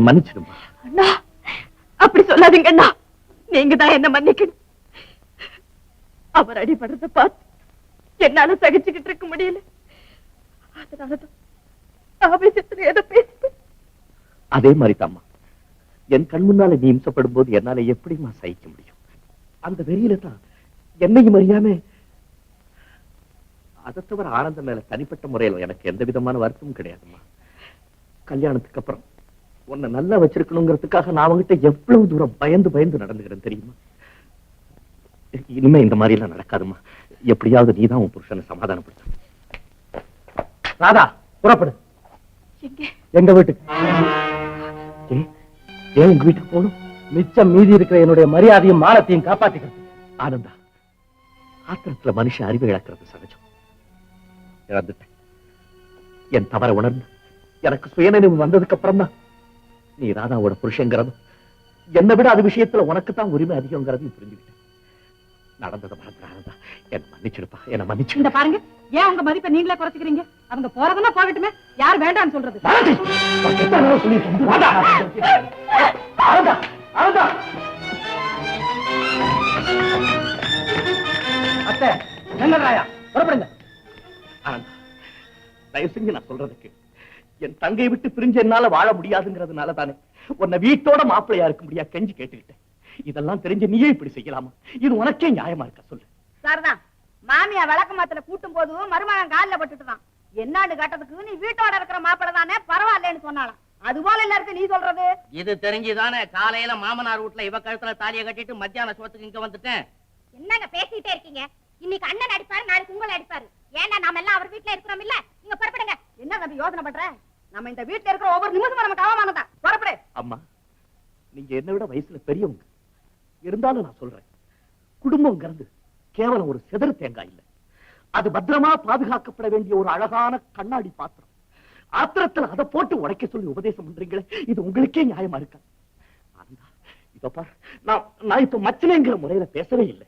என்ன மன்னிச்சிடுமா? அண்ணா அப்படி சொல்லாதீங்க அண்ணா நீங்க தான் என்ன மன்னிக்கணும். அவர் அடிபடுறத பார்த்து என்னால சகிச்சுக்கிட்டு இருக்க முடியல. அதனாலதான் ஆவேசத்துல ஏதோ பேசிட்டேன். அதே மாதிரி தாம்மா. என் கண் முன்னால நீ இம்சப்படும் போது என்னால எப்படிம்மா சகிக்க முடியும்? அந்த வெறியில தான் என்னையும் அறியாம அதை தவிர ஆனந்த மேல தனிப்பட்ட முறையில எனக்கு எந்த விதமான வருத்தமும் கிடையாதும்மா. கல்யாணத்துக்கு அப்புறம் உன்னை நல்லா வச்சிருக்கணுங்கிறதுக்காக நான் அவங்கிட்ட எவ்வளவு தூரம் பயந்து பயந்து நடந்துக்கிறேன் தெரியுமா? இனிமே இந்த மாதிரி எல்லாம் நடக்காதும்மா. எப்படியாவது நீதான் உன் புருஷனை சமாதானப்படுத்த. ராதா புறப்படு. எங்க? வீட்டுக்கு. ஏன் எங்க வீட்டுக்கு போகணும்? மிச்சம் மீதி இருக்கிற என்னுடைய மரியாதையும் மானத்தையும் காப்பாத்திக்கிறது ஆனந்தா ஆத்திரத்துல மனுஷன் அறிவு இழக்கிறது சகஜம். இழந்துட்டேன் என் தவற உணர்ந்து எனக்கு சுயநினைவு வந்ததுக்கு அப்புறம் தான் நீ ராதாவோட புருஷங்கிறதும் என்னை விட அது விஷயத்துல உனக்கு தான் உரிமை அதிகங்கிறதையும் புரிஞ்சுக்கிட்டேன் நடந்ததை மறந்து ஆனந்தா என் மன்னிச்சிருப்பா என்ன மன்னிச்சு இந்த பாருங்க ஏன் உங்க மதிப்பை நீங்களே குறைச்சிக்கிறீங்க? அவங்க போறதுன்னா போகட்டுமே யார் வேண்டாம்னு சொல்றது. அத்தை ராயா? புறப்படுங்க. தயவு செஞ்சு நான் சொல்றதுக்கு என் தங்கையை விட்டு பிரிஞ்சு என்னால வாழ முடியாதுங்கிறதுனால தானே உன்னை வீட்டோட மாப்பிள்ளையா இருக்க முடியா கெஞ்சி கேட்டுக்கிட்டேன். இதெல்லாம் தெரிஞ்சு நீயே இப்படி செய்யலாமா? இது உனக்கே நியாயமா இருக்க சொல்லு. சரிதான் மாமியா விளக்கு மாத்துல கூட்டும் போது மருமகன் கால்ல பட்டுட்டுதான். என்னாண்டு கட்டத்துக்கு நீ வீட்டோட இருக்கிற மாப்பிள தானே பரவாயில்லைன்னு சொன்னாலாம் அது போல இல்ல இருக்கு நீ சொல்றது? இது தெரிஞ்சுதானே காலையில மாமனார் வீட்டுல இவ கழுத்துல தாலியை கட்டிட்டு மத்தியான சோத்துக்கு இங்க வந்துட்டேன். என்னங்க பேசிட்டே இருக்கீங்க? இன்னைக்கு அண்ணன் அடிப்பாரு நாளைக்கு உங்களை அடிப்பாரு ஏன்னா நாம எல்லாம் அவர் வீட்ல இருக்கிறோம் இல்ல? நீங்க புறப்படுங்க. என்ன தம்பி யோசனை பண்ற? நம்ம இந்த வீட்டுல இருக்கிற ஒவ்வொரு நிமிஷமும் நமக்கு அவமானம் தான் புறப்படு. அம்மா நீங்க என்ன விட வயசுல பெரியவங்க. இருந்தாலும் நான் சொல்றேன் குடும்பம்ங்கிறது கேவலம் ஒரு செதறு தேங்காய் இல்ல. அது பத்திரமா பாதுகாக்கப்பட வேண்டிய ஒரு அழகான கண்ணாடி பாத்திரம். ஆத்திரத்துல அதை போட்டு உடைக்க சொல்லி உபதேசம் பண்றீங்களே இது உங்களுக்கே நியாயமா இருக்கா? ஆனந்தா, நான் நான் இப்ப மச்சனைங்கிற முறையில பேசவே இல்லை.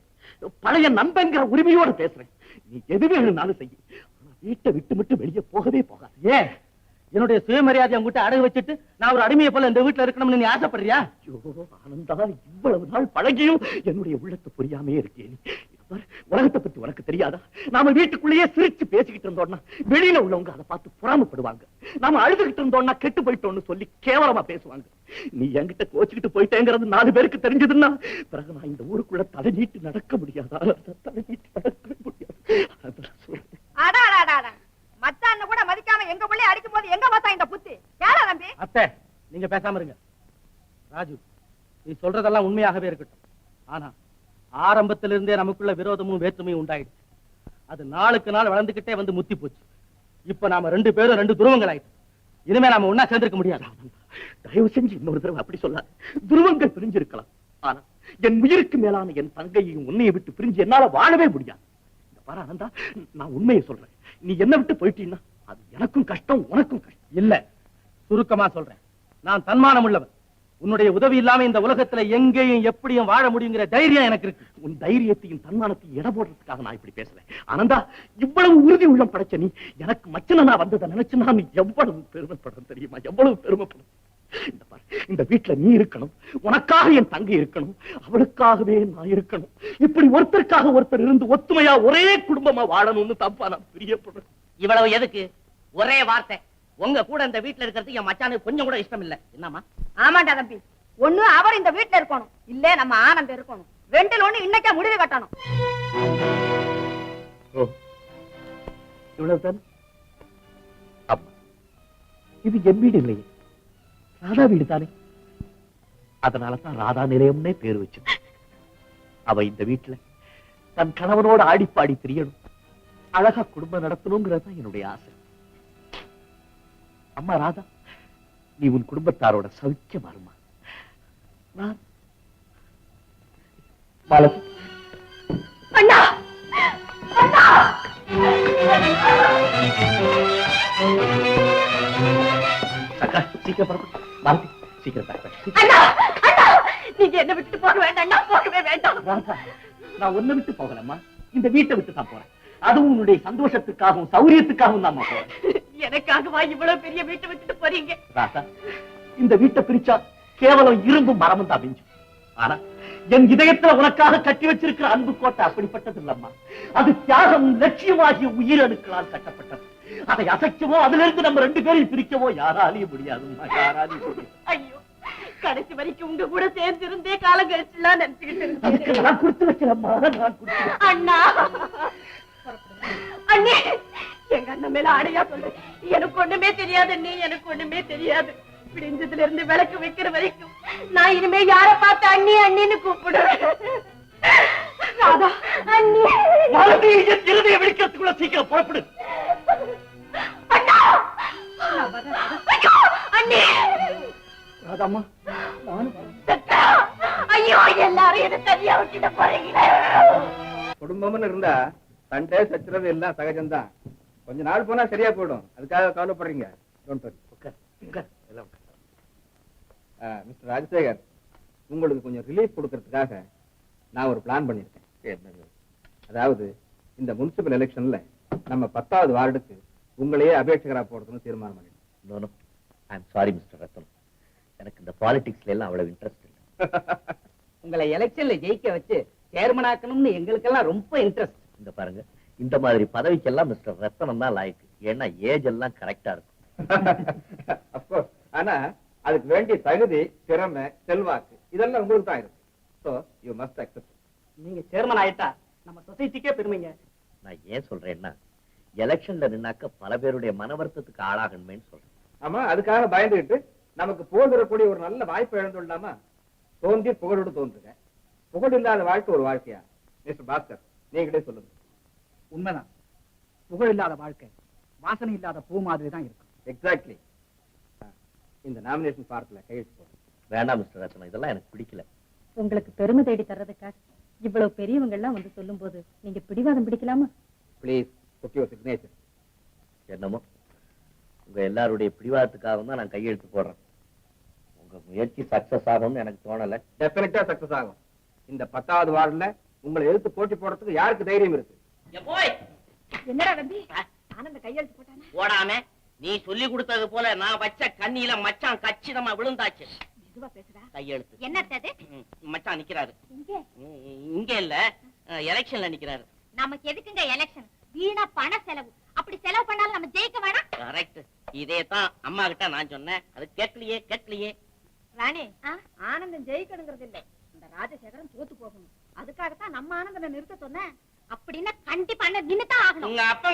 பழைய நண்பங்கிற உரிமையோட பேசுறேன். நீ எது வேணும்னாலும் செய்ய. வீட்டை விட்டு விட்டு வெளியே போகவே போகாது. ஏன்? என்னுடைய சுயமரியாதை உங்ககிட்ட அடகு வச்சுட்டு நான் ஒரு அடிமையை போல இந்த வீட்டுல இருக்கணும்னு நீ ஆசைப்படுறியா? ஐயோ ஆனந்தா இவ்வளவு நாள் பழகியும் என்னுடைய உள்ளத்தை புரியாமே இருக்கே. நீ. இதோ பாரு, உலகத்தை பத்தி உனக்கு தெரியாதா? நாம வீட்டுக்குள்ளேயே சிரிச்சு பேசிக்கிட்டு இருந்தோம்னா வெளியில உள்ளவங்க அதை பார்த்து புறாமப்படுவாங்க. நாம அழுதுகிட்டு இருந்தோம்னா கெட்டு போயிட்டோம்னு சொல்லி கேவலமா பேசுவாங்க. நீ என்கிட்ட கோச்சுக்கிட்டு போயிட்டேங்கிறது நாலு பேருக்கு தெரிஞ்சதுன்னா பிறகு நான் இந்த ஊருக்குள்ள தலை நீட்டு நடக்க முடியாதா? தலை நீட்டு நடக்கவே முடியாது. அதான் சொல்றேன். மச்சான் கூட மதிக்காம எங்க பிள்ளை அடிக்கும் போது எங்க பார்த்தா இந்த புத்தி? கேள தம்பி? அத்தை நீங்க பேசாம இருங்க. ராஜு நீ சொல்றதெல்லாம் உண்மையாகவே இருக்கட்டும். ஆனா ஆரம்பத்துல இருந்தே நமக்குள்ள விரோதமும் வேற்றுமையும் உண்டாயிடுச்சு. அது நாளுக்கு நாள் வளர்ந்துகிட்டே வந்து முத்தி போச்சு. இப்ப நாம ரெண்டு பேரும் ரெண்டு துருவங்கள் ஆயிட்டோம் இனிமே நாம ஒன்னா சேர்ந்திருக்க முடியாது. தயவு செஞ்சு இன்னொரு தடவை அப்படி சொல்லாத. துருவங்கள் பிரிஞ்சிருக்கலாம். ஆனா என் உயிருக்கு மேலான என் தங்கையையும் உன்னையை விட்டு பிரிஞ்சு என்னால வாழவே முடியாது. இந்த பாரு ஆனந்தா நான் உண்மையை சொல்றேன். நீ என்ன விட்டு போயிட்டீன்னா அது எனக்கும் கஷ்டம் உனக்கும் கஷ்டம். இல்ல சுருக்கமா சொல்றேன். நான் தன்மானம் உள்ளவன். உன்னுடைய உதவி இல்லாம இந்த உலகத்துல எங்கேயும் எப்படியும் வாழ முடியுங்கிற தைரியம் எனக்கு இருக்கு. உன் தைரியத்தையும் தன்மானத்தையும் இட போடுறதுக்காக நான் இப்படி பேசுறேன். ஆனந்தா இவ்வளவு உறுதி உள்ளம் படைச்ச நீ எனக்கு மச்சனா வந்ததை நினைச்சு நான் எவ்வளவு பெருமைப்படுறேன் தெரியுமா? எவ்வளவு பெருமைப்படுறேன்? இந்த வீட்டுல நீ இருக்கணும் உனக்காக என் தங்கை இருக்கணும் அவளுக்காகவே நான் இருக்கணும். இப்படி ஒருத்தருக்காக ஒருத்தர் இருந்து ஒத்துமையா ஒரே குடும்பமா வாழணும்னு தப்பா நான் பிரியப்படுறேன். இவ்வளவு எதுக்கு? ஒரே வார்த்தை. உங்க கூட இந்த வீட்டுல இருக்கிறது என் மச்சானுக்கு கொஞ்சம் கூட இஷ்டம் இல்ல என்னம்மா? ஆமாண்டா தம்பி. ஒண்ணு அவர் இந்த வீட்டுல இருக்கணும். இல்ல நம்ம ஆனந்தம் இருக்கணும். ரெண்டுல ஒண்ணு இன்னைக்கே முடிவு கட்டணும். ஓ. இவ்வளவுதான்? இது என் வீடு இல்லையே. ராதா வீடு தானே? அதனால தான் ராதா நிலையம்னே பேர் வச்சு அவ இந்த வீட்டுல தன் கணவனோட ஆடிப்பாடி திரியணும். அழகா குடும்பம் நடத்தணுங்கிறது என்னுடைய ஆசை. அம்மா ராதா நீ உன் குடும்பத்தாரோட சௌக்கியமா இருமா? நான் மாலதி அண்ணா! அண்ணா! சக்கா சீக்கிரம் புறப்படு மாலதி சீக்கிரம் பேக். அண்ணா அண்ணா நீங்க என்ன விட்டுட்டு போக வேண்டாம் நான் போகவே வேண்டாம். நான் ஒண்ணு விட்டு போகலம்மா. இந்த வீட்டை விட்டு தான் போறேன். அதுவும் உன்னுடைய சந்தோஷத்துக்காகவும் சௌரியத்துக்காகவும் தான் போறேன். எனக்காகவா இவ்வளவு பெரிய வீட்டை விட்டுட்டு போறீங்க? ராசா இந்த வீட்டை பிரிச்சா கேவலம் இரும்பு மரமும் தான் மிஞ்சும். ஆனா என் இதயத்துல உனக்காக கட்டி வச்சிருக்கிற அன்பு கோட்டை அப்படிப்பட்டது இல்லம்மா. அது தியாகம் லட்சியமாகிய உயிரணுக்களால் கட்டப்பட்டது. அதை அசைக்கவோ அதுல இருந்து நம்ம ரெண்டு பேரையும் பிரிக்கவோ யாராலையும் முடியாதும்மா யாராலையும் முடியாது. ஐயோ கடைசி வரைக்கும் உங்க கூட சேர்ந்து இருந்தே காலம் கழிச்சுலாம் நினைச்சுக்கிட்டு நான் கொடுத்து வைக்கிறேம்மா நான் கொடுத்து வைக்கிறேன். அண்ணா! அண்ணே! எங்க அண்ணன் மேல ஆடையா சொல்லு. எனக்கு ஒண்ணுமே தெரியாது நீ எனக்கு ஒண்ணுமே தெரியாது. விடிஞ்சதுல இருந்து விளக்கு வைக்கிற வரைக்கும் நான் இனிமே யார பார்த்து அண்ணி அண்ணின்னு கூப்பிடுவேன். என் இருதய வெடிக்கிறதுக்குள்ள சீக்கிரம் புறப்படு. ராதாம்மா. ஐயோ எல்லாரும் என்ன தனியா விட்டுட்டு போறீங்களே. குடும்பம்னு இருந்தா சண்டை சச்சரவு எல்லாம் சகஜம்தான். கொஞ்ச நாள் போனா சரியா போயிடும். அதுக்காக கவலைப்படுறீங்க. மிஸ்டர் ராஜசேகர் உங்களுக்கு கொஞ்சம் ரிலீஃப் கொடுக்கறதுக்காக நான் ஒரு பிளான் பண்ணியிருக்கேன். அதாவது இந்த முனிசிபல் எலெக்ஷன்ல நம்ம பத்தாவது வார்டுக்கு உங்களையே அபேட்சகரா போடுறதுன்னு தீர்மானம். I'm sorry, Mr. ரத்தனம் எனக்கு இந்த பாலிடிக்ஸ்ல எல்லாம் அவ்வளவு இன்ட்ரெஸ்ட் இல்லை. உங்களை எலெக்ஷன்ல ஜெயிக்க வச்சு சேர்மன் ஆக்கணும்னு எங்களுக்கெல்லாம் ரொம்ப இன்ட்ரெஸ்ட் இந்த பாருங்க. இந்த மாதிரி பதவிக்கெல்லாம் மிஸ்டர் ரத்தனம் தான் லாய்க்கு. ஏன்னா ஏஜ் எல்லாம் கரெக்டா இருக்கும். அப்கோர்ஸ் ஆனா அதுக்கு வேண்டிய தகுதி திறமை செல்வாக்கு இதெல்லாம் உங்களுக்கு தான் இருக்கு. ஸோ யூ மஸ்ட் அக்செப்ட் நீங்க சேர்மன் ஆயிட்டா நம்ம சொசைட்டிக்கே பெருமைங்க. நான் ஏன் சொல்றேன்னா எலெக்ஷன்ல நின்னாக்க பல பேருடைய மன வருத்தத்துக்கு ஆளாகணுமேன்னு சொல்றேன். ஆமா அதுக்காக பயந்துகிட்டு நமக்கு புகழ் தரக்கூடிய ஒரு நல்ல வாய்ப்பை இழந்துள்ளாமா தோன்றி புகழோடு தோன்றுங்க புகழ் இல்லாத வாழ்க்கை ஒரு வாழ்க்கையா? மிஸ்டர் பாஸ்கர் நீங்களே சொல்லுங்க. உண்மைதான். புகழ் இல்லாத வாழ்க்கை வாசனை இல்லாத பூ மாதிரி தான் இருக்கும் எக்ஸாக்ட்லி இந்த நாமினேஷன் பார்ட்ல கையெழுத்து வேண்டாம் மிஸ்டர் ரத்னம். இதெல்லாம் எனக்கு பிடிக்கல. உங்களுக்கு பெருமை தேடி தர்றதுக்காக இவ்வளவு பெரியவங்க எல்லாம் வந்து சொல்லும்போது நீங்க பிடிவாதம் பிடிக்கலாமா? ப்ளீஸ் யுவர் சிக்னேச்சர் என்னமோ? உங்க எல்லாருடைய பிடிவாதத்துக்காக தான் நான் கையெழுத்து போடுறேன். உங்க முயற்சி சக்சஸ் ஆகும்னு எனக்கு தோணல. டெஃபினட்டா சக்சஸ் ஆகும். இந்த பத்தாவது வார்டுல உங்களை எதிர்த்து போட்டி போடுறதுக்கு யாருக்கு தைரியம் இருக்கு? என்னடா தம்பி? ஆனந்த கையெழுத்து போட்டானா. ஓடாம நீ சொல்லி கொடுத்தது போல நான் வச்ச கண்ணியில மச்சான் கச்சிதமா விழுந்தாச்சு. மெதுவா பேசுடா கையெழுத்து. என்னத்தது மச்சான் நிக்கிறாரு. இங்க? இல்ல. எலெக்ஷன்ல நிக்கிறாரு. நமக்கு எதுக்குங்க எலெக்ஷன்? வீணா பண செலவு. அப்படி செலவு பண்ணாலும் நம்ம ஜெயிக்க வேணாம். கரெக்ட். இதே தான் அம்மா கிட்ட நான் சொன்னேன். அது கேட்கலையே கேட்கலையே. ராணி? ஆனந்தம் ஜெயிக்கணுங்கிறது இல்ல. இந்த ராஜசேகரன் தோத்து போகணும். அதுக்காகத்தான் நம்ம ஆனந்தனை நிறுத்த சொன்னேன். அப்படின்னா கண்டிப்பா நின்னுதான் ஆகணும். உங்க அப்பா,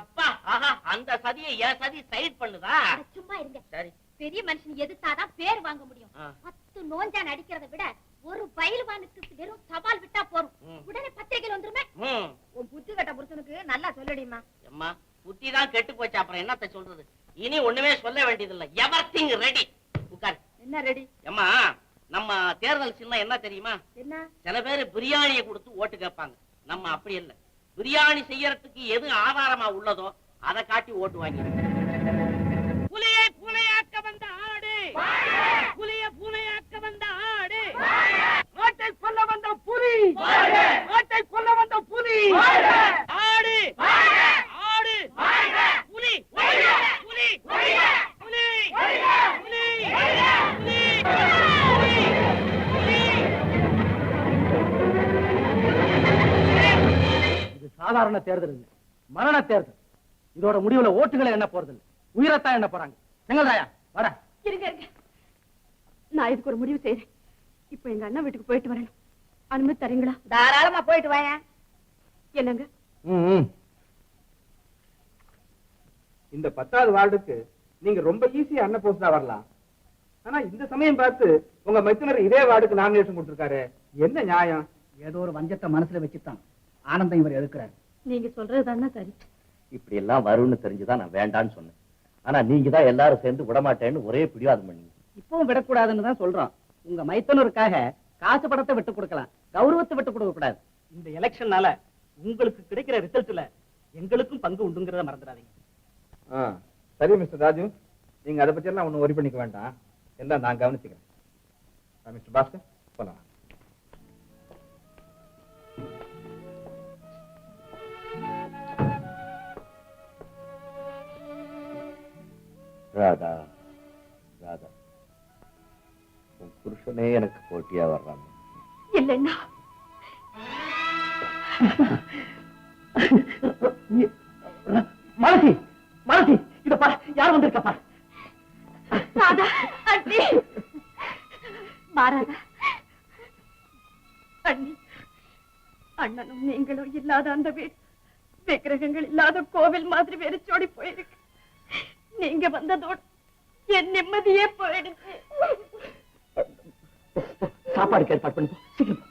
அப்பா ஆஹா அந்த சதியை என் சதி சைட் பண்ணுதா? சும்மா இருங்க. சரி. பெரிய மனுஷன் எதிர்த்தாதான் பேர் வாங்க முடியும். பத்து நோஞ்சா நடிக்கிறத விட ஒரு பயில்வானுக்கு வெறும் சவால் விட்டா போதும் ம். உடனே பத்திரிகையில் வந்துருமே. உன் புத்தி கட்ட புருஷனுக்கு நல்லா சொல்லுடிமா அம்மா புத்தி தான் கெட்டு போச்சு. அப்புறம் என்னத்த சொல்றது? இனி ஒண்ணுமே சொல்ல வேண்டியதில்லை. எவர்திங் ரெடி உட்கார். என்ன ரெடி அம்மா நம்ம தேர்தல் சின்னம் என்ன தெரியுமா? என்ன? சில பேர் பிரியாணியை கொடுத்து ஓட்டு கேட்பாங்க. நம்ம அப்படி இல்ல. பிரியாணி செய்யறதுக்கு எது ஆதாரமா உள்ளதோ அதை காட்டி ஓட்டு வாங்கி புலியை பூனையாக்க வந்த ஆடு. புலிய பூனையாக்க வந்த ஆடு. ஆட்டை கொல்ல வந்த புலி. ஆட்டை கொல்ல வந்த புலி. ஆடு. ஆடு. புலி. புலி. புலி. புலி. இது சாதாரண தேர்தல் இல்லை. மரண தேர்தல். இதோட முடிவுல ஓட்டுகளை எண்ண போறது இல்லை உயிரைத்தான் எண்ண போறாங்க. செங்கல்ராயா. வர இருங்க இருங்க. நான் இதுக்கு ஒரு முடிவு செய்றேன். இப்போ எங்க அண்ணன் வீட்டுக்கு போயிட்டு வரணும். அனுமதி தரீங்களா? தாராளமா போயிட்டு வாயேன் என்னங்க? இந்த பத்தாவது வார்டுக்கு நீங்க ரொம்ப ஈஸியா அண்ணன் போஸ்டா வரலாம். ஆனா இந்த சமயம் பார்த்து உங்க மைத்துனர் இதே வார்டுக்கு நாமினேஷன் கொடுத்திருக்காரு. என்ன நியாயம்? ஏதோ ஒரு வஞ்சத்தை மனசுல வச்சுத்தான். ஆனந்தம் இவர் எதுக்குறாரு நீங்க சொல்றதுதானா சரி. இப்படி எல்லாம் வரும்னு தெரிஞ்சுதான் நான் வேண்டான்னு சொன்னேன். ஆனா நீங்க தான் எல்லாரும் சேர்ந்து விடமாட்டேன்னு ஒரே பிடிவாதம் பண்ணீங்க இப்பவும் விடக்கூடாதுன்னு தான் சொல்றோம். உங்க மைத்தனருக்காக காசு படத்தை விட்டு கொடுக்கலாம். கௌரவத்தை விட்டு கொடுக்க கூடாது. இந்த எலெக்ஷன்னால உங்களுக்கு கிடைக்கிற ரிசல்ட்ல எங்களுக்கும் பங்கு உண்டுங்கிறத மறந்துடாதீங்க. ஆ, சரி மிஸ்டர் ராஜு. நீங்க அதை பத்தி எல்லாம் ஒண்ணும் ஒரி பண்ணிக்க வேண்டாம். எல்லாம் நான் கவனிச்சுக்கிறேன். மிஸ்டர் பாஸ்கர் போலாம். ராதா ராதா. உன் புருஷனே எனக்கு போட்டியா வர்றாங்க இல்லைன்னா மலசி மலசி இத பாரு யார் வந்திருக்கா பாரு. ராதா அண்ணி. மாறாதா அண்ணி அண்ணனும் நீங்களும் இல்லாத அந்த வீடு விக்கிரகங்கள் இல்லாத கோவில் மாதிரி வெறிச்சோடி போயிருக்கு. நீங்க வந்ததோடு என் நிம்மதியே போயிடுச்சு. சாப்பாடுக்கு ஏற்பாடு பண்ணி. சீக்கிரம்.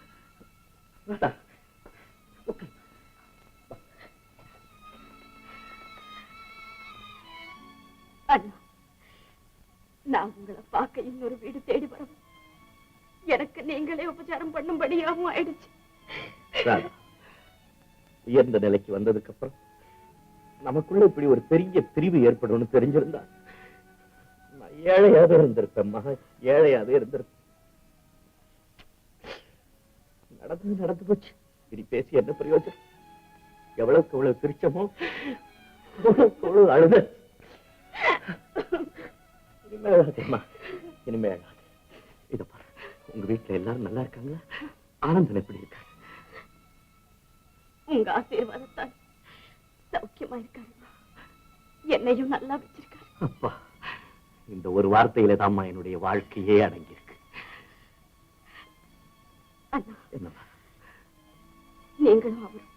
அண்ணா நான் உங்களை பார்க்க இன்னொரு வீடு தேடி வரவும் எனக்கு நீங்களே உபச்சாரம் பண்ணும்படியாகவும் ஆயிடுச்சு. உயர்ந்த நிலைக்கு வந்ததுக்கு அப்புறம் நமக்குள்ள இப்படி ஒரு பெரிய பிரிவு ஏற்படும்னு தெரிஞ்சிருந்தா நான் ஏழையாவது இருந்திருப்பேன் மகா ஏழையாவது இருந்திருப்பேன். நடந்து நடந்து போச்சு. இனி பேசி என்ன பிரயோஜனம்? எவ்வளவுக்கு எவ்வளவு திருச்சமோ அவ்வளவு அழுத இனிமே அழாதேம்மா இனிமே இத பாரு உங்க வீட்டுல எல்லாரும் நல்லா இருக்காங்களா? ஆனந்தன் எப்படி இருக்காங்க உங்க ஆசீர்வாதத்தான் சௌக்கியமா இருக்காருமா என்னையும் நல்லா வச்சிருக்காரு அப்பா இந்த ஒரு வார்த்தையில தாம்மா என்னுடைய வாழ்க்கையே அடங்கியிருக்கு. என்னம்மா நீங்களும் அவரும்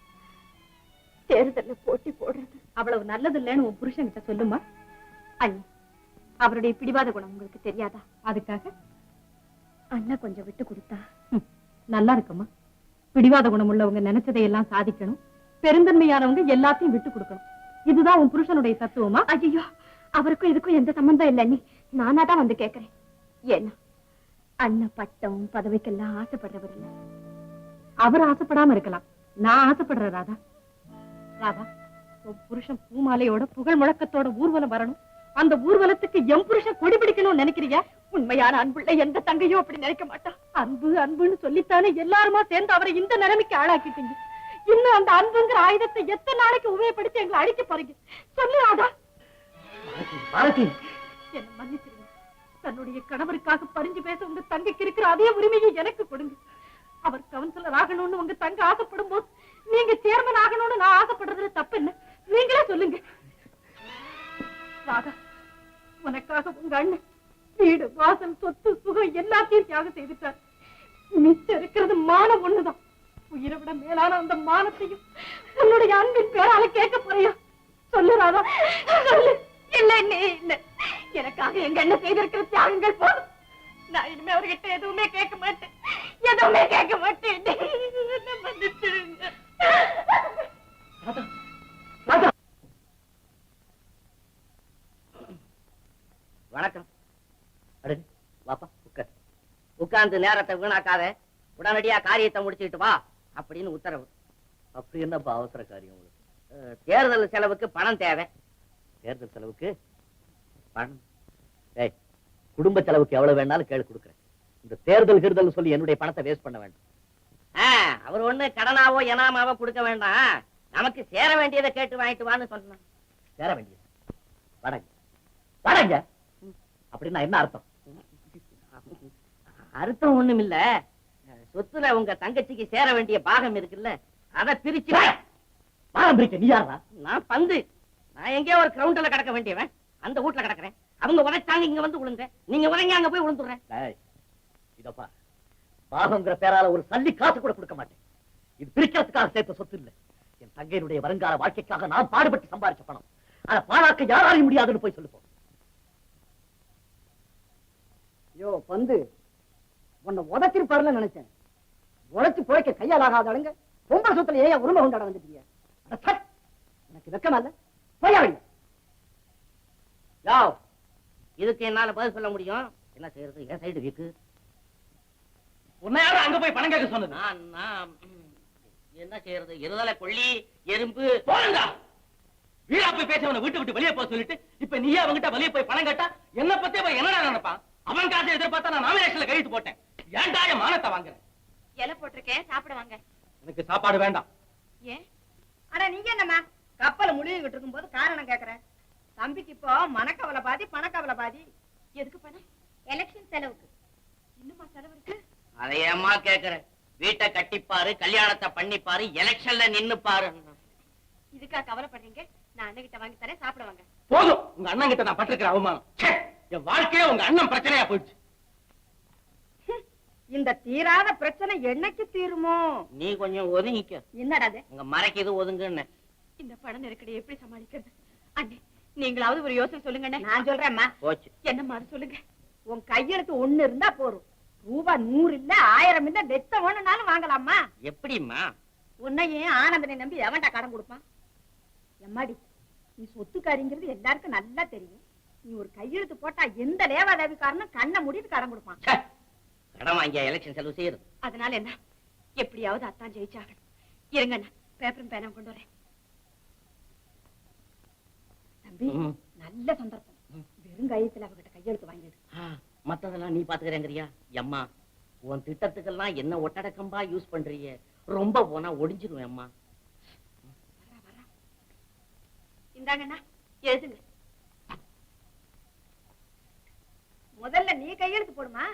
தேர்தல்ல போட்டி போடுறது. அவ்வளவு நல்லது இல்லைன்னு உன் புருஷன் கிட்ட சொல்லுமா? அண்ணி அவருடைய பிடிவாத குணம் உங்களுக்கு தெரியாதா? அதுக்காக? அண்ணா கொஞ்சம் விட்டு கொடுத்தா? நல்லா இருக்குமா பிடிவாத குணம் உள்ளவங்க நினைச்சதை எல்லாம் சாதிக்கணும். பெருந்தன்மையானவங்க எல்லாத்தையும் விட்டு கொடுக்கணும். இதுதான் உன் புருஷனுடைய தத்துவமா? ஐயோ அவருக்கும் இதுக்கும் எந்த சம்பந்தம் இல்ல. அண்ணி நானா தான் வந்து கேக்குறேன் ஏன்னா அண்ணன் பட்டம் பதவிக்கெல்லாம் ஆசைப்படுறவர் இல்ல. அவர் ஆசைப்படாம இருக்கலாம். நான் ஆசைப்படுறேன் ராதா. ராதா உன் புருஷன் பூமாலையோட புகழ் முழக்கத்தோட ஊர்வலம் வரணும். அந்த ஊர்வலத்துக்கு எம் புருஷன் கொடி பிடிக்கணும்னு நினைக்கிறியா? உண்மையான அன்புள்ள எந்த தங்கையும் அப்படி நினைக்க மாட்டா. அன்பு அன்புன்னு சொல்லித்தானே எல்லாருமா சேர்ந்து அவரை இந்த நிலைமைக்கு ஆளாக்கிட்டீங்க? இன்னும் அந்த அன்புங்கிற ஆயுதத்தை எத்தனை நாளைக்கு உபயோகப்படுத்தி எங்களை அழிக்க போறீங்க? சொல்லு ராதா. பாரதி என்ன மன்னிச்சிருங்க தன்னுடைய கணவருக்காக பரிஞ்சு பேச உங்க தங்கைக்கு இருக்கிற அதே உரிமையை எனக்கு கொடுங்க. அவர் கவுன்சிலர் ஆகணும்னு உங்க தங்க ஆசைப்படும் போது நீங்க சேர்மன் ஆகணும்னு நான் ஆசைப்படுறதுல தப்பு என்ன நீங்களே சொல்லுங்க. ராதா உனக்காக உங்க அண்ணன் வீடு வாசல் சொத்து சுகம் எல்லாத்தையும் தியாகம் செய்துட்டார். மிச்சம் இருக்கிறது மானம் ஒண்ணுதான். உயிரை விட மேலான அந்த மானத்தையும் உன்னுடைய அன்பின் பேரால கேட்க போறியா சொல்லு ராதா சொல்லு. இல்லை நீ இல்ல. எனக்காக எங்க அண்ணன் செய்திருக்கிற தியாகங்கள் போதும். நான் இனிமே அவர்கிட்ட எதுவுமே கேட்க மாட்டேன். எதுவுமே கேட்க மாட்டேன். என்னை வணக்கம். வாப்பா உட்கார். உட்கார்ந்து நேரத்தை வீணாக்காத. உடனடியா காரியத்தை முடிச்சுட்டு வா. அப்படின்னு உத்தரவு. அப்படி என்னப்பா அவசர காரியம் உங்களுக்கு? தேர்தல் செலவுக்கு பணம் தேவை. தேர்தல் செலவுக்கு பணம்? ஏய் குடும்ப செலவுக்கு எவ்வளவு வேணாலும் கேளு கொடுக்குறேன். இந்த தேர்தல் கிருதல் சொல்லி என்னுடைய பணத்தை வேஸ்ட் பண்ண வேண்டாம். ஆ, அவர் ஒண்ணு கடனாவோ எனாமாவோ கொடுக்க வேண்டாம். நமக்கு சேர வேண்டியதை கேட்டு வாங்கிட்டு வான்னு சொன்னான். சேர வேண்டியது. வடங்க. வடங்க. அப்படின்னா என்ன அர்த்தம்? அர்த்தம் ஒண்ணும் இல்ல சொத்துல உங்க தங்கச்சிக்கு சேர வேண்டிய பாகம் இருக்குல்ல அத பிரிச்சு பாரம்பரிக்க நீ யாரா நான் பந்து. நான் எங்கேயோ ஒரு கிரவுண்ட்ல கிடக்க வேண்டியவன். அந்த வீட்டுல கிடக்குறேன். அவங்க உதைச்சாங்க இங்க வந்து விழுங்க நீங்க உதைங்க அங்க போய் விழுந்துடுறேன் டேய், இதப்பா பாகங்கிற பேரால ஒரு சல்லி காசு கூட கொடுக்க மாட்டேன். இது பிரிக்கிறதுக்காக சேர்த்த சொத்து இல்ல. என் தங்கையினுடைய வருங்கால வாழ்க்கைக்காக நான் பாடுபட்டு சம்பாரிச்ச பணம். அத பாழாக்க யாராலையும் முடியாதுன்னு போய் சொல்லுப்போம் யோ பந்து. உன்னை உதச்சிருப்பாருன்னு நினைச்சேன். உழைச்சு பிழைக்க கையால் ஆகாதாளுங்க பொம்பளை சொத்துல ஏன் உரிமை கொண்டாட வந்துட்டீங்க! எனக்கு வெக்கமா இல்ல. போயா வெளிய. யாவ் இதுக்கு என்னால பதில் சொல்ல முடியும்? என்ன செய்யறது என் சைடு வீக்கு. உன்னை யாரும் அங்க போய் பணம் கேட்க சொன்னது? நான் என்ன செய்யறது இருதலை கொள்ளி எறும்பு. போடுங்கடா வீரா போய் பேசவன வீட்டு விட்டு வெளியே போக சொல்லிட்டு இப்ப நீயே அவன்கிட்ட வெளியே போய் பணம் கேட்டா என்ன பத்தி அவன் என்னடா நினைப்பான்? அவன் காசை எதிர்பார்த்தா நான் நாமினேஷன்ல கையெழுத்து போட்டேன். ஏன்டா என் மானத்தை வாங்குறேன் இலை போட்டிருக்கேன் சாப்பிட வாங்க. எனக்கு சாப்பாடு வேண்டாம். ஏன்? அட நீங்க என்னம்மா? கப்பல் முழுகிட்டு இருக்கும்போது காரணம் கேக்குறேன். தம்பிக்கு இப்போ மனக்கவலை பாதி பணக்கவலை பாதி. எதுக்கு பணம்? எலெக்ஷன் செலவுக்கு. இன்னுமா செலவு இருக்கு? அதை ஏம்மா கேக்குற? வீட்டை கட்டிப்பாரு கல்யாணத்தை பண்ணிப்பாரு எலெக்ஷன்ல நின்னுப்பாரு. இதுக்கா கவலைப்படுறீங்க? நான் அண்ணகிட்ட வாங்கி தரேன் சாப்பிட வாங்க. போதும். உங்க அண்ணன் கிட்ட நான் பட்டிருக்கிற அவமானம். என் வாழ்க்கையே உங்க அண்ணன் பிரச்சனையா போயிடுச்சு. இந்த தீராத பிரச்சனை என்னைக்கு தீருமோ? நீ கொஞ்சம் ஒதுங்கிக்க. என்னடா அது உங்க மறைக்குது ஒதுங்குன்னு. இந்த பண நெருக்கடி எப்படி சமாளிக்கிறது? அண்ணே நீங்களாவது ஒரு யோசனை சொல்லுங்க நான் சொல்றேன்மா போச்சு. என்னம்மா அது சொல்லுங்க? உன் கையெழுத்து ஒண்ணு இருந்தா போதும். ரூபா நூறு இல்ல ஆயிரம் இல்ல வெத்த ஒண்ணுனாலும் வாங்கலாமா எப்படிம்மா? உன்னையும் ஆனந்தனை நம்பி எவன்டா கடன் கொடுப்பான்? எம்மாடி நீ சொத்துக்காரிங்கிறது எல்லாருக்கும் நல்லா தெரியும். நீ ஒரு கையெழுத்து போட்டா எந்த லேவாதேவிக்காரனும் கண்ணை மூடிட்டு கடன் கொடுப்பான். கடன் வாங்கியா எலெக்ஷன் செலவு செய்யறது? அதனால என்ன? எப்படியாவது அத்தான் ஜெயிச்சாகணும். இருங்க அண்ணா பேப்பரும் பேனாவும் கொண்டு வரேன். தம்பி. நல்ல சந்தர்ப்பம் வெறும் கையத்துல அவகிட்ட கையெழுத்து வாங்கிடு ஆ, மத்ததெல்லாம் நீ பாத்துக்கிறேங்கறியா? எம்மா உன் திட்டத்துக்கெல்லாம் என்ன ஒட்டடக்கம்பா யூஸ் பண்றீங்க? ரொம்ப போனா ஒடிஞ்சிருவேன் அம்மா இந்தாங்கண்ணா எழுதுங்க. முதல்ல நீ கையெழுத்து போடுமா?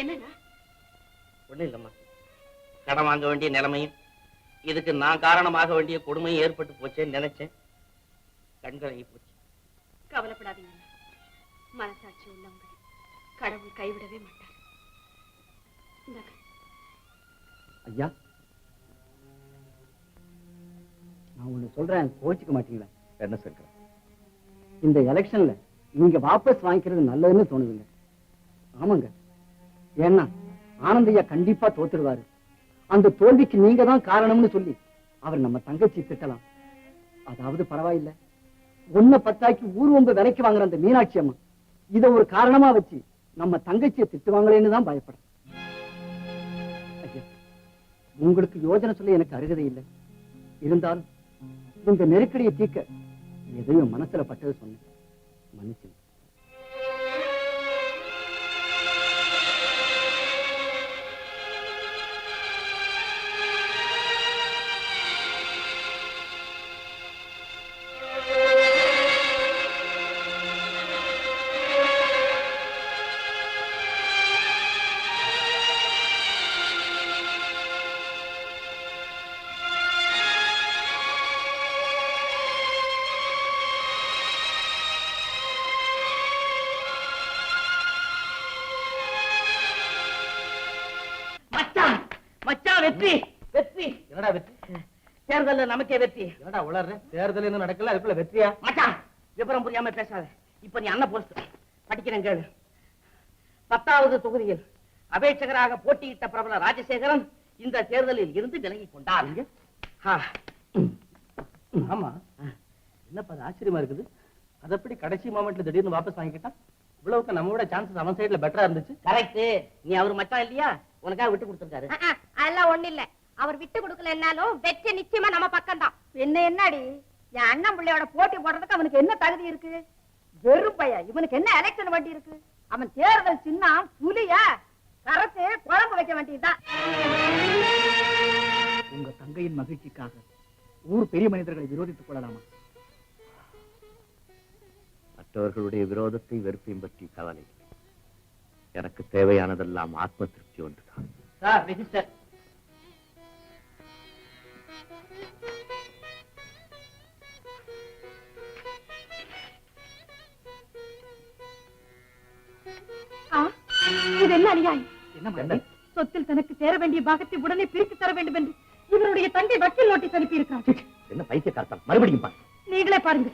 என்னண்ணா ஒண்ணும் இல்லம்மா. கடன் வாங்க வேண்டிய நிலைமையும் இதுக்கு நான் காரணமாக வேண்டிய கொடுமையும் ஏற்பட்டு போச்சேன்னு நினைச்சேன். கண்கலங்கி போச்சு. கவலைப்படாதீங்க. மனசாட்சி உள்ளவங்க கடவுள் கைவிடவே மாட்டார். ஐயா நான் ஒண்ணு சொல்றேன் கோச்சிக்க மாட்டீங்களா? என்ன சங்கர் இந்த எலெக்ஷன்ல நீங்க வாபஸ் வாங்கிக்கிறது நல்லதுன்னு தோணுதுங்க. ஆமாங்க. ஏன்னா ஆனந்தையா கண்டிப்பா தோத்துடுவாரு. அந்த தோல்விக்கு நீங்க தான் காரணம்னு சொல்லி அவர் நம்ம தங்கச்சி திட்டலாம். அதாவது பரவாயில்ல. ஒன்ன பத்தாக்கி ஊர்வம்ப விலைக்கு வாங்குற அந்த மீனாட்சி அம்மா இதை ஒரு காரணமா வச்சு நம்ம தங்கச்சியை திட்டுவாங்களேன்னு தான் பயப்படுறேன். உங்களுக்கு யோஜனை சொல்ல எனக்கு அருகதை இல்லை. இருந்தாலும் இந்த நெருக்கடியை தீர்க்க எதையும் மனசுல பட்டது சொன்னேன். மன்னிச்சு தேர்தல்ல நமக்கே வெற்றி. என்னடா உளர்ற? தேர்தல் இன்னும் நடக்கல அதுக்குள்ள வெற்றியா? மச்சான் விவரம் புரியாம பேசாத. இப்ப நீ அண்ணன் போஸ்ட் படிக்கிறேன் கேளு. பத்தாவது தொகுதியில் அபேட்சகராக போட்டியிட்ட பிரபல ராஜசேகரன் இந்த தேர்தலில் இருந்து விலகிக் கொண்டார். ஆமா. என்னப்பா அது ஆச்சரியமா இருக்குது? அது எப்படி கடைசி மொமெண்ட்ல திடீர்னு வாபஸ் வாங்கிக்கிட்டான்? இவ்வளவுக்கு நம்ம விட சான்சஸ் அவன் சைடுல பெட்டரா இருந்துச்சு. கரெக்ட் நீ அவர் மச்சான் இல்லையா? உனக்காக விட்டு கொடுத்திருக்காரு. அதெல்லாம் ஒண்ணு இல்ல. அவர் விட்டு கொடுக்கலன்னாலும் வெற்றி நிச்சயமா நம்ம பக்கம் தான் என்ன என்னடி? என் அண்ணன் பிள்ளையோட போட்டி போடுறதுக்கு அவனுக்கு என்ன தகுதி இருக்கு? வெறும் பைய இவனுக்கு என்ன எலெக்ஷன் வண்டி இருக்கு? அவன் தேர்தல் சின்ன புலியா கரத்து குழம்பு வைக்க வேண்டியதுதான். உங்க தங்கையின் மகிழ்ச்சிக்காக ஊர் பெரிய மனிதர்களை விரோதித்துக் கொள்ளலாமா? மற்றவர்களுடைய விரோதத்தை வெறுப்பையும் பற்றி கவலை. எனக்கு தேவையானதெல்லாம் ஆத்ம திருப்தி ஒன்றுதான். சார் ரெஜிஸ்டர் இது என்ன அநியாயம் என்ன சொத்தில் தனக்கு சேர வேண்டிய பாகத்தை உடனே பிரித்து தர வேண்டும் என்று இவருடைய தங்கை வக்கீல் நோட்டீஸ் அனுப்பி இருக்கிறார் என்ன பைத்தியக்காரத்தான் மறுபடியும் பாரு நீங்களே பாருங்க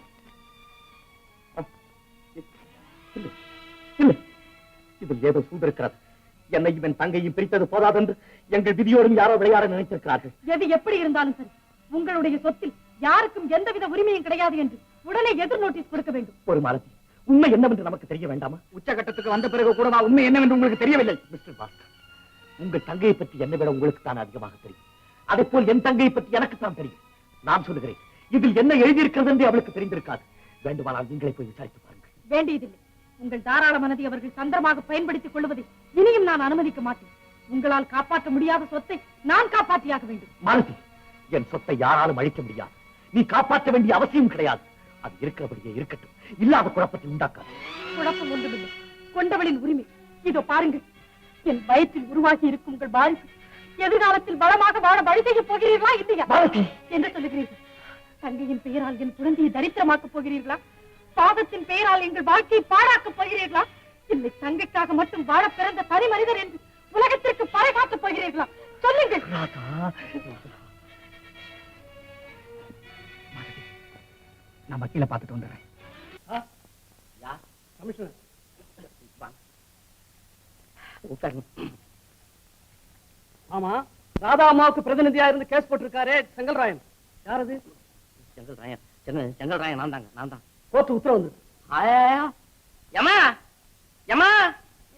இதில் ஏதோ சூழ்ந்திருக்கிறது என்னையும் என் தங்கையும் பிரித்தது போதாதென்று எங்கள் விதியோடும் யாரோ விளையாட நினைத்திருக்கிறார்கள். எது எப்படி இருந்தாலும் சரி உங்களுடைய சொத்தில் யாருக்கும் எந்தவித உரிமையும் கிடையாது என்று உடனே எதிர் நோட்டீஸ் கொடுக்க வேண்டும். ஒரு மாலதி உண்மை என்னவென்று நமக்கு தெரிய வேண்டாமா? உச்சகட்டத்துக்கு வந்த பிறகு கூட நான் உண்மை என்னவென்று உங்களுக்கு தெரியவில்லை. மிஸ்டர் பாஸ்கர் உங்கள் தங்கையை பற்றி என்னை விட உங்களுக்கு தான் அதிகமாக தெரியும். அதே போல் என் தங்கையை பற்றி எனக்கு தான் தெரியும். நான் சொல்லுகிறேன் இதில் என்ன எழுதியிருக்கிறது என்று அவளுக்கு தெரிந்திருக்காது. வேண்டுமானால் நீங்களே போய் விசாரித்து பாருங்கள். வேண்டியதில்லை. உங்கள் தாராள மனதை அவர்கள் தந்திரமாக பயன்படுத்திக் கொள்வதை இனியும் நான் அனுமதிக்க மாட்டேன். உங்களால் காப்பாற்ற முடியாத சொத்தை நான் காப்பாற்றியாக வேண்டும். மாலதி என் சொத்தை யாராலும் அழிக்க முடியாது. நீ காப்பாற்ற வேண்டிய அவசியம் கிடையாது. அது இருக்கிறபடியே இருக்கட்டும். இல்லாத குழப்பத்தை உண்டாக்காது. குழப்பம் ஒன்றுமில்லை. கொண்டவளின் உரிமை. இதோ பாருங்கள். என் வயிற்றில் உருவாகி இருக்கும் உங்கள் வாழ்க்கை. எதிர்காலத்தில் பலமாக வாழ வழி செய்ய போகிறீர்களா இல்லையா? என்ன சொல்லுகிறீர்கள். தங்கையின் பெயரால் என் குழந்தையை தரித்திரமாக்கப் போகிறீர்களா? பாவத்தின் பெயரால் எங்கள் வாழ்க்கையை பாழாக்கப் போகிறீர்களா? இல்லை தங்கைக்காக மட்டும் வாழ பிறந்த தனி மனிதர் என்று உலகத்திற்கு பறைகாட்டப் போகிறீர்களா? சொல்லுங்கள். நான் வக்கீல பார்த்துட்டு வந்துடுறேன். யார் கமிஷனர். உட்காருங்க. ஆமா ராதா அம்மாவுக்கு பிரதிநிதியா இருந்து கேஸ் போட்டிருக்காரே செங்கல்ராயன் யார் அது செங்கல் ராயன். செங்கல் செங்கல் ராயன் நான் தாங்க நான் தான். கோர்ட்டு உத்தரவு வந்து ஆயா யமா யமா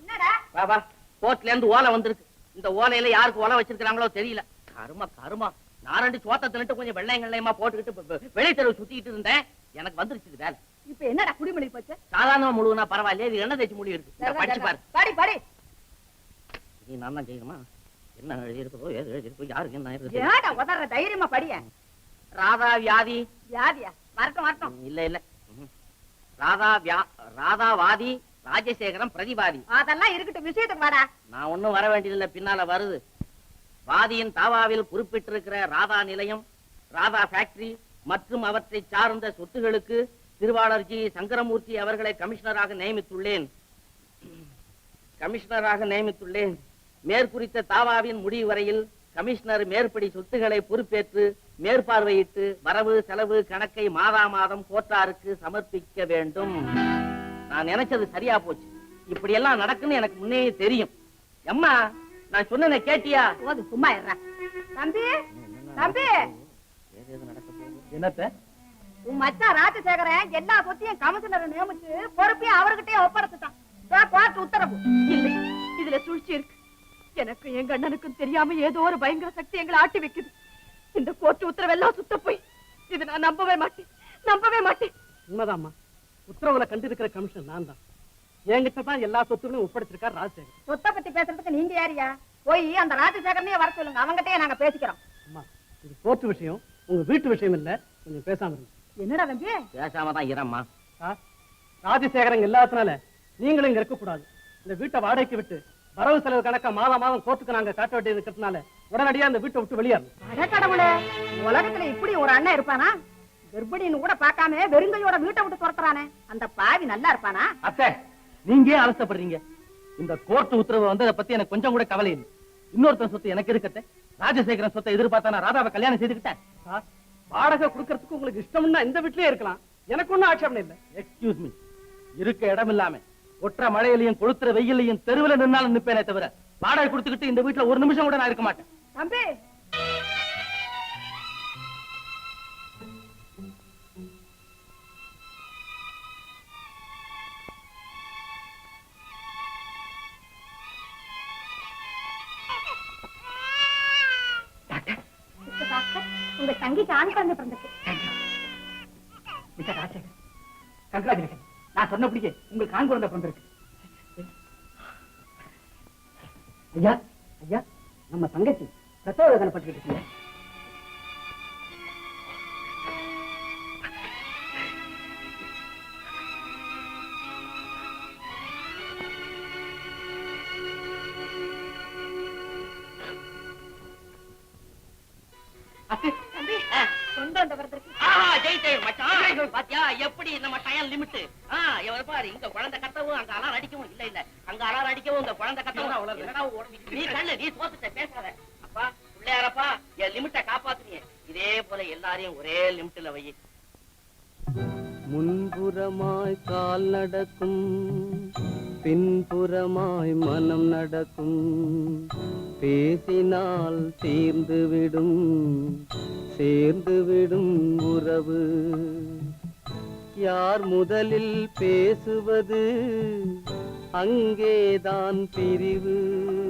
என்னடா? வா வா. கோர்ட்ல இருந்து ஓலை வந்திருக்கு. இந்த ஓலையில யாருக்கு ஓலை வச்சிருக்காங்களோ தெரியல. கருமா கருமா. நான் ரெண்டு சோத்த தின்னுட்டு கொஞ்சம் வெள்ளையமா போட்டுக்கிட்டு வெ- வெ- வெளி தெருவு சுத்திட்டு இருந்தேன். எனக்கு வந்துருச்சு வேலை. இப்ப என்னடா குடிமொழி போச்சு? சாதாரணமா முழுகுனா பரவாயில்லையே இது என்ன தேய்ச்சி முடி இருக்கு. படிச்சு பாரு. படி படி நீ நான் தான் செய்யணுமா? என்ன எழுதி இருக்குதோ ஏது எழுதி இருக்கோ யாருக்கு என்ன ஏடா உதற தைரியமா படிய? ராதா வியாதி. வியாதியா? வரட்டும் வரட்டும். இல்ல இல்ல. ராதா வியா ராதா வாதி ராஜசேகரம் பிரதிவாதி அதெல்லாம் இருக்கட்டும் விஷயத்துக்கு வாடா. நான் ஒண்ணும் வர வேண்டியதில்லை பின்னால வருது. வாதியின் தாவாவில் குறிப்பிட்டிருக்கிற ராதா நிலையம் ராதா ஃபேக்டரி மற்றும் அவற்றை சார்ந்த சொத்துகளுக்கு திருவாளர் ஜி. சங்கரமூர்த்தி அவர்களை கமிஷனராக நியமித்துள்ளேன். கமிஷனராக நியமித்துள்ளேன். மேற்குறித்த தாவாவின் முடிவு வரையில் கமிஷனர் மேற்படி சொத்துக்களை பொறுப்பேற்று மேற்பார்வையிட்டு வரவு செலவு கணக்கை மாதா மாதம் கோட்டாருக்கு சமர்ப்பிக்க வேண்டும். நான் நினைச்சது சரியா போச்சு. இப்படி எல்லாம் நடக்குன்னு எனக்கு முன்னே தெரியும். அம்மா நான் சொன்னதை கேட்டியா? சும்மா தம்பி தம்பி ஏது ஏது நடக்க போகுது? என்னத்த? உன் மச்சான் ராஜசேகரன் எல்லா சொத்தையும் கமிஷனரை நியமிச்சு பொறுப்பையும் அவர்கிட்டயே ஒப்படைச்சுட்டான். கோர்ட் உத்தரவு. இல்லை இதுல சூழ்ச்சி இருக்கு. எனக்கு எங்க அண்ணனுக்கும் தெரியாம ஏதோ ஒரு பயங்கர சக்தி எங்களை ஆட்டி வைக்குது. இந்த கோர்ட்டு உத்தரவெல்லாம் சுத்த போய். இது நான் நம்பவே மாட்டேன். நம்பவே மாட்டேன். உண்மைதாம்மா. உத்தரவுல கண்டிருக்கிற கமிஷன் நான் தான். என்கிட்ட தான் எல்லா சொத்துகளையும் ஒப்படைச்சிருக்கார் ராஜசேகர் சொத்தை பத்தி பேசுறதுக்கு நீங்க யாரியா போய் அந்த ராஜசேகரனையே வர சொல்லுங்க. அவங்கிட்டயே நாங்க பேசிக்கிறோம். அம்மா இது கோர்ட்டு விஷயம். உங்க வீட்டு விஷயம் இல்ல. கொஞ்சம் பேசாம இருங்க. என்னடா தம்பி? பேசாம தான் இரம்மா ராஜசேகரன் இல்லாதனால நீங்களும் இங்க இருக்கக்கூடாது இந்த வீட்டை வாடகைக்கு விட்டு வரவு செலவு கணக்கா மாதம் மாதம் கோர்ட்டுக்கு நாங்க காட்ட வேண்டியது இருக்கிறதுனால உடனடியா இந்த வீட்டை விட்டு அட கடவுளே உலகத்துல இப்படி ஒரு அண்ணன் இருப்பானா? கர்ப்பிணின்னு கூட பார்க்காம வெறுங்கையோட வீட்டை விட்டு துரத்துறானே. அந்த பாவி நல்லா இருப்பானா? அத்தை நீங்க ஏன் அலசப்படுறீங்க? இந்த கோர்ட் உத்தரவு வந்ததை பத்தி எனக்கு கொஞ்சம் கூட கவலை இல்லை. இன்னொருத்தன் சொத்து எனக்கு இருக்கத்த ராஜசேகரன் சொத்தை எதிர்பார்த்தா நான் ராதாவை கல்யாணம் செய்துக்கிட்டேன். சார் வாடகை கொடுக்கறதுக்கு உங்களுக்கு இஷ்டம்னா இந்த வீட்லயே இருக்கலாம். எனக்கு ஒன்னும் ஆட்சேபனை இல்லை. எக்ஸ்கியூஸ் மீ இருக்க இடம் இல்லாம ஒற்ற மழையிலையும் கொளுத்துற வெயிலையும் தெருவுல நின்னாலும் நிப்பேனே தவிர வாடகை கொடுத்துக்கிட்டு இந்த வீட்டுல ஒரு நிமிஷம் கூட நான் இருக்க மாட்டேன். தம்பி சொன்னபடியே உங்களுக்கு ஆண் குழந்தை பிறந்திருக்கு. ஐயா ஐயா நம்ம தங்கச்சி பிரசவ வேதனை பட்டுக்கிட்டு கொண்டு வந்த பிறந்திருக்கு ஆஹா, ஜெயிச்சேன் மச்சான். பாத்தியா எப்படி நம்ம டயம் லிமிட் எவர் பாரு இங்க குழந்தை கத்தவும் அங்க அலாரம் அடிக்கவும் இல்ல இல்ல. அங்க அலாரம் அடிக்கவும் இங்க குழந்தை கத்தவும்? நீ கண்ணு நீ பேசாத. அப்பா பிள்ளையாரப்பா என் லிமிட்ட காப்பாத்துனீங்க இதே போல எல்லாரையும் ஒரே லிமிட்ல வை. முன்புறமாய் கால் நடக்கும் பின்புறமாய் மனம் நடக்கும். பேசினால் சேர்ந்துவிடும் சேர்ந்துவிடும் உறவு. யார் முதலில் பேசுவது அங்கேதான் பிரிவு.